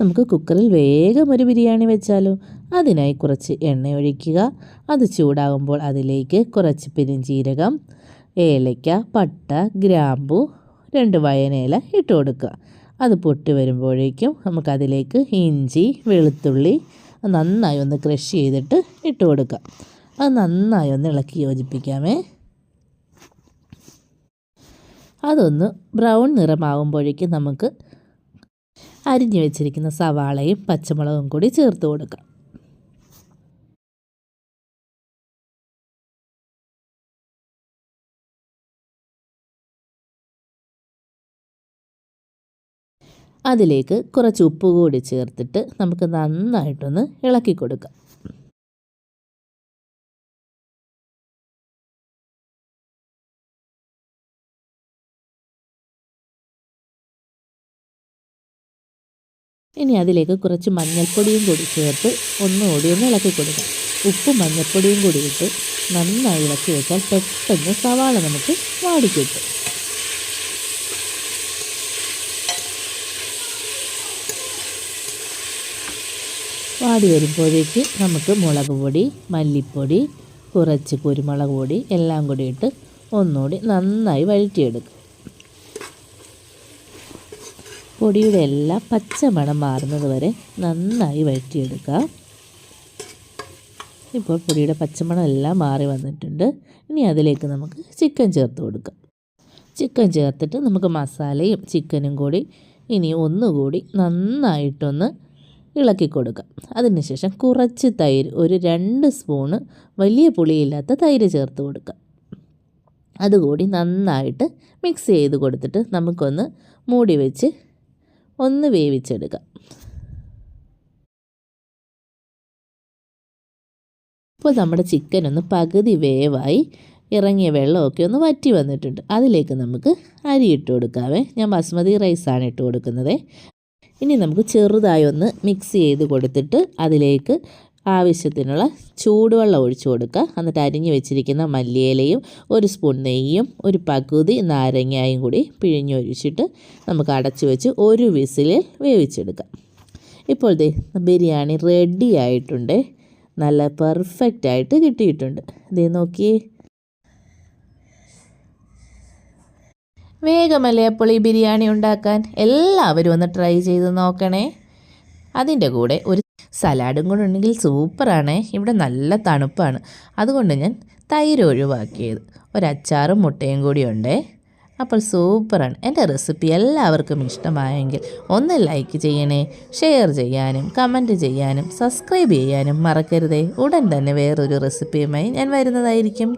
നമുക്ക് കുക്കറിൽ വേഗം ഒരു ബിരിയാണി വെച്ചാലോ? അതിനായി കുറച്ച് എണ്ണ ഒഴിക്കുക. അത് ചൂടാകുമ്പോൾ അതിലേക്ക് കുറച്ച് പെരിഞ്ചീരകം ഏലയ്ക്ക പട്ട ഗ്രാമ്പു രണ്ട് വയനേല ഇട്ട് കൊടുക്കുക. അത് പൊട്ടി വരുമ്പോഴേക്കും നമുക്കതിലേക്ക് ഇഞ്ചി വെളുത്തുള്ളി നന്നായി ഒന്ന് ക്രഷ് ചെയ്തിട്ട് ഇട്ട് കൊടുക്കുക. അത് നന്നായി ഒന്ന് ഇളക്കി യോജിപ്പിക്കാമേ. അതൊന്ന് ബ്രൗൺ നിറമാകുമ്പോഴേക്കും നമുക്ക് അരിഞ്ഞു വെച്ചിരിക്കുന്ന സവാളയും പച്ചമുളകും കൂടി ചേർത്ത് കൊടുക്കാം. അതിലേക്ക് കുറച്ച് ഉപ്പ് കൂടി ചേർത്തിട്ട് നമുക്ക് നന്നായിട്ടൊന്ന് ഇളക്കി കൊടുക്കാം. ഇനി അതിലേക്ക് കുറച്ച് മഞ്ഞൾപ്പൊടിയും കൂടി ചേർത്ത് ഒന്നുകൂടി ഒന്ന് ഇളക്കി കൊടുക്കാം. ഉപ്പും മഞ്ഞൾപ്പൊടിയും കൂടി ഇട്ട് നന്നായി ഇളക്കി വെച്ചാൽ പെട്ടെന്ന് സവാള നമുക്ക് വാടിക്കിട്ടും വാടി വരുമ്പോഴേക്ക് നമുക്ക് മുളക് പൊടി മല്ലിപ്പൊടി കുറച്ച് കുരുമുളക് പൊടി എല്ലാം കൂടി ഇട്ട് ഒന്നുകൂടി നന്നായി വഴറ്റിയെടുക്കും. പൊടിയുടെ എല്ലാം പച്ചമണം മാറുന്നത് വരെ നന്നായി വഴറ്റിയെടുക്കുക. ഇപ്പോൾ പൊടിയുടെ പച്ചമണം എല്ലാം മാറി വന്നിട്ടുണ്ട്. ഇനി അതിലേക്ക് നമുക്ക് ചിക്കൻ ചേർത്ത് കൊടുക്കാം. ചിക്കൻ ചേർത്തിട്ട് നമുക്ക് മസാലയും ചിക്കനും കൂടി ഇനി ഒന്നുകൂടി നന്നായിട്ടൊന്ന് ഇളക്കി കൊടുക്കാം. അതിനുശേഷം കുറച്ച് തൈര് ഒരു രണ്ട് സ്പൂണ് വലിയ പുളിയില്ലാത്ത തൈര് ചേർത്ത് കൊടുക്കാം. അതുകൂടി നന്നായിട്ട് മിക്സ് ചെയ്ത് കൊടുത്തിട്ട് നമുക്കൊന്ന് മൂടി വെച്ച് ഒന്ന് വേവിച്ചെടുക്കുക ഇപ്പോൾ നമ്മുടെ ചിക്കൻ ഒന്ന് പകുതി വേവായി. ഇറങ്ങിയ വെള്ളമൊക്കെ ഒന്ന് വറ്റി വന്നിട്ടുണ്ട്. അതിലേക്ക് നമുക്ക് അരി ഇട്ട് കൊടുക്കാവേ. ഞാൻ ബസ്മതി റൈസാണ് ഇട്ട് കൊടുക്കുന്നത്. ഇനി നമുക്ക് ചെറുതായി ഒന്ന് മിക്സ് ചെയ്ത് കൊടുത്തിട്ട് അതിലേക്ക് ആവശ്യത്തിനുള്ള ചൂടുവെള്ളം ഒഴിച്ചു കൊടുക്കുക. എന്നിട്ട് അരിഞ്ഞു വെച്ചിരിക്കുന്ന മല്ലിയിലയും ഒരു സ്പൂൺ നെയ്യും ഒരു പകുതി നാരങ്ങയും കൂടി പിഴിഞ്ഞൊഴിച്ചിട്ട് നമുക്ക് അടച്ചു വെച്ച് ഒരു വിസിലിൽ വേവിച്ചെടുക്കാം. ഇപ്പോൾ ദേ ബിരിയാണി റെഡി ആയിട്ടുണ്ട്. നല്ല പെർഫെക്റ്റ് ആയിട്ട് കിട്ടിയിട്ടുണ്ട്. ദേ നോക്കിയേ. വേഗമല്ലേ അപ്പോൾ ഈ ബിരിയാണി ഉണ്ടാക്കാൻ? എല്ലാവരും ഒന്ന് ട്രൈ ചെയ്ത് നോക്കണേ. അതിന്റെ കൂടെ ഒരു സലാഡും കൂടെ ഉണ്ടെങ്കിൽ സൂപ്പറാണ്. ഇവിടെ നല്ല തണുപ്പാണ്. അതുകൊണ്ട് ഞാൻ തൈര് ഒഴിവാക്കിയത്. ഒരച്ചാറും മുട്ടയും കൂടി ഉണ്ടേ. അപ്പോൾ സൂപ്പറാണ്. എന്റെ റെസിപ്പി എല്ലാവർക്കും ഇഷ്ടമായെങ്കിൽ ഒന്ന് ലൈക്ക് ചെയ്യണേ ഷെയർ ചെയ്യാനും കമന്റ് ചെയ്യാനും സബ്സ്ക്രൈബ് ചെയ്യാനും മറക്കരുതേ. ഉടൻ തന്നെ വേറൊരു റെസിപ്പിയുമായി ഞാൻ വരുന്നതായിരിക്കും.